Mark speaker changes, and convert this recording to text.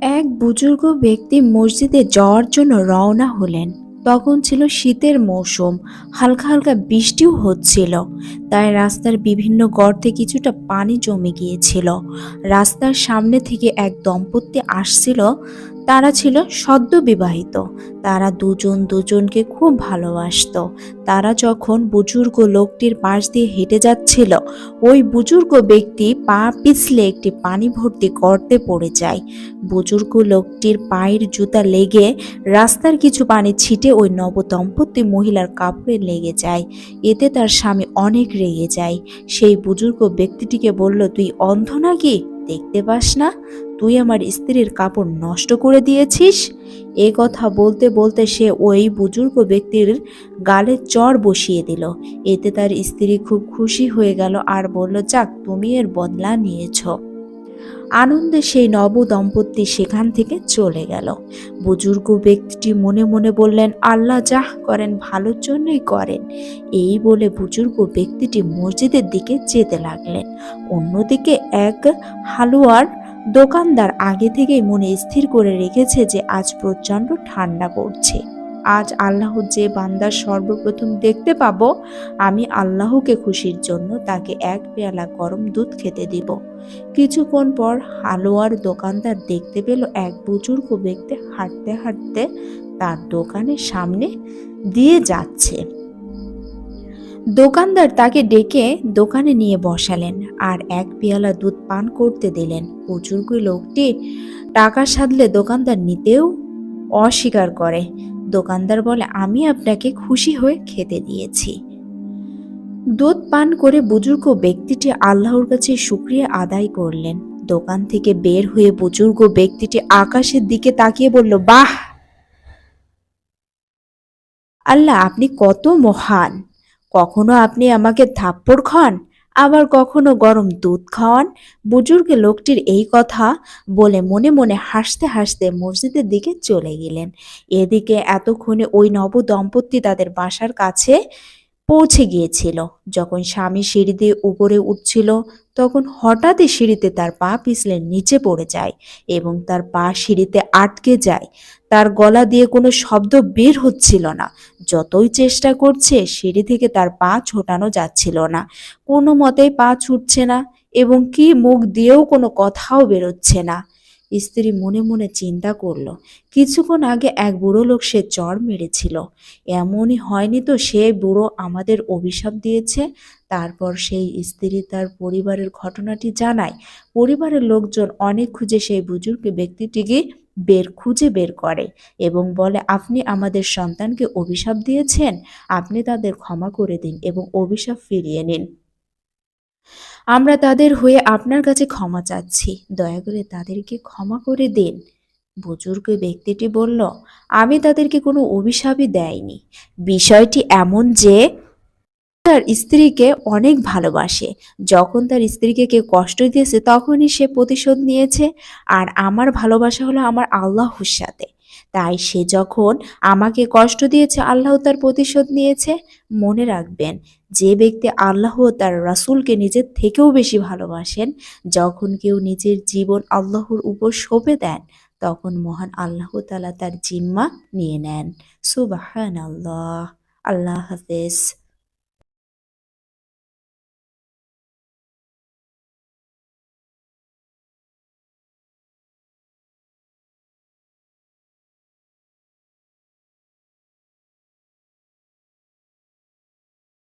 Speaker 1: এক বুজুর্গ ব্যক্তি মসজিদে যাওয়ার জন্য রওনা হলেন। তখন ছিল শীতের মৌসুম, হালকা হালকা বৃষ্টিও হচ্ছিল, তাই রাস্তার বিভিন্ন গর্তে কিছুটা পানি জমে গিয়েছিল। রাস্তার সামনে থেকে এক দম্পতি আসছিল তারা ছিল সদ্য বিবাহিত তারা দুজন দুজনকে খুব ভালোবাসতো। তারা যখন বুজুর্গ লোকটির পাশ দিয়ে হেঁটে যাচ্ছিল, ওই বুজুর্গ ব্যক্তি পা পিছলে একটি পানি ভর্তি গর্তে পড়ে যায়। বুজুর্গ লোকটির পায়ের জুতা লেগে রাস্তার কিছু পানি ছিটে ওই নবদম্পতি মহিলার কাপড়ে লেগে যায়। এতে তার স্বামী অনেক রেগে যায়। সেই বুজুর্গ ব্যক্তিটিকে বলল, তুই অন্ধ নাকি? দেখতে পাস না? তুই আমার স্ত্রীর কাপড় নষ্ট করে দিয়েছিস? এ কথা বলতে বলতে সে ওই বুজুর্গ ব্যক্তির গালে চর বসিয়ে দিল। এতে তার স্ত্রী খুব খুশি হয়ে গেল আর বলল, যাক, তুমি এর বদলা নিয়েছো। আনন্দে সেই নব দম্পতি সেখান থেকে চলে গেল। বুজুর্গ ব্যক্তিটি মনে মনে বললেন, আল্লাহ যাহ করেন, ভালোর জন্যই করেন। এই বলে বুজুর্গ ব্যক্তিটি মসজিদের দিকে যেতে লাগলেন। অন্যদিকে এক হালুয়ার দোকানদার আগে থেকেই মনে স্থির করে রেখেছে যে আজ প্রচণ্ড ঠান্ডা পড়ছে। আজ আল্লাহ যে বান্দার সর্বপ্রথম দেখতে পাবো, আমি আল্লাহকে খুশির জন্য তাকে এক পেয়ালা গরম দুধ খেতে দিব। কিছুক্ষণ পর হালুয়ার দোকানদার দেখতে পেল এক বুজুর্গ ব্যক্তি হাঁটতে হাঁটতে তার দোকানের সামনে দিয়ে যাচ্ছে। দোকানদার তাকে ডেকে দোকানে নিয়ে বসালেন আর এক পেয়ালা দুধ পান করতে দিলেন। বুজুর্গ লোকটি টাকা সাধলে দোকানদার নিতেও অস্বীকার করে। দোকানদার বলে, আমি আপনাকে খুশি হয়ে খেতে দিয়েছি। দুধ পান করে বুজুর্গ ব্যক্তিটি আল্লাহর কাছে শুক্রিয়া আদায় করলেন। দোকান থেকে বের হয়ে বুজুর্গ ব্যক্তিটি আকাশের দিকে তাকিয়ে বলল, বাহ! আল্লাহ, আপনি কত মহান। কখনো আপনি আমাকে থাপ্পড় খান? আবার কখনো গরম দুধ খাওয়ান? বুজুর্গ লোকটির এই কথা বলে মনে মনে হাসতে হাসতে মসজিদের দিকে চলে গেলেন। এদিকে এতক্ষণে ওই নব দম্পতি তাদের বাসার কাছে পৌঁছে গিয়েছিল। যখন স্বামী সিঁড়ি দিয়ে উপরে উঠছিল, তখন হঠাৎই সিঁড়িতে তার পা পিছলে নিচে পড়ে যায় এবং তার পা সিঁড়িতে আটকে যায়। তার গলা দিয়ে কোনো শব্দ বের হচ্ছিল না। যতই চেষ্টা করছে, সিঁড়ি থেকে তার পা ছোটানো যাচ্ছিল না। কোনো মতেই পা ছুটছে না এবং কি মুখ দিয়েও কোনো কথাও বেরোচ্ছে না। স্ত্রী মনে মনে চিন্তা করল। কিছুক্ষণ আগে এক বুড়ো লোক সে চর মেরেছিল। এমনই হয়নি তো সে বুড়ো আমাদের অভিশাপ দিয়েছে। তারপর সেই স্ত্রী তার পরিবারের ঘটনাটি জানায়। পরিবারের লোকজন অনেক খুঁজে সেই বুজুর্গ ব্যক্তিটিকে বের খুঁজে বের করে এবং বলে, আপনি আমাদের সন্তানকে অভিশাপ দিয়েছেন? আপনি তাদের ক্ষমা করে দিন এবং অভিশাপ ফিরিয়ে নিন। আমরা তাদের হয়ে আপনার কাছে ক্ষমা চাচ্ছি। দয়া করে তাদেরকে ক্ষমা করে দিন। বুজুর্গ ব্যক্তিটি বলল, আমি তাদেরকে কোনো অভিশাপই দেয়নি। বিষয়টি এমন যে তার স্ত্রীকে অনেক ভালোবাসে। যখন তার স্ত্রীকে কেউ কষ্ট দিয়েছে, তখনই সে প্রতিশোধ নিয়েছে। আর আমার ভালোবাসা হলো আমার আল্লাহর সাথে। তাই সে যখন আমাকে কষ্ট দিয়েছে, আল্লাহ তার প্রতিশোধ নিয়েছে, মনে রাখবেন, যে ব্যক্তি আল্লাহ তার রাসুলকে নিজের থেকেও বেশি ভালোবাসেন, যখন কেউ নিজের জীবন আল্লাহর উপর সঁপে দেন, তখন মহান আল্লাহ তালা তার জিম্মা নিয়ে নেন। সুবাহান আল্লাহ আল্লাহ হাফেজ।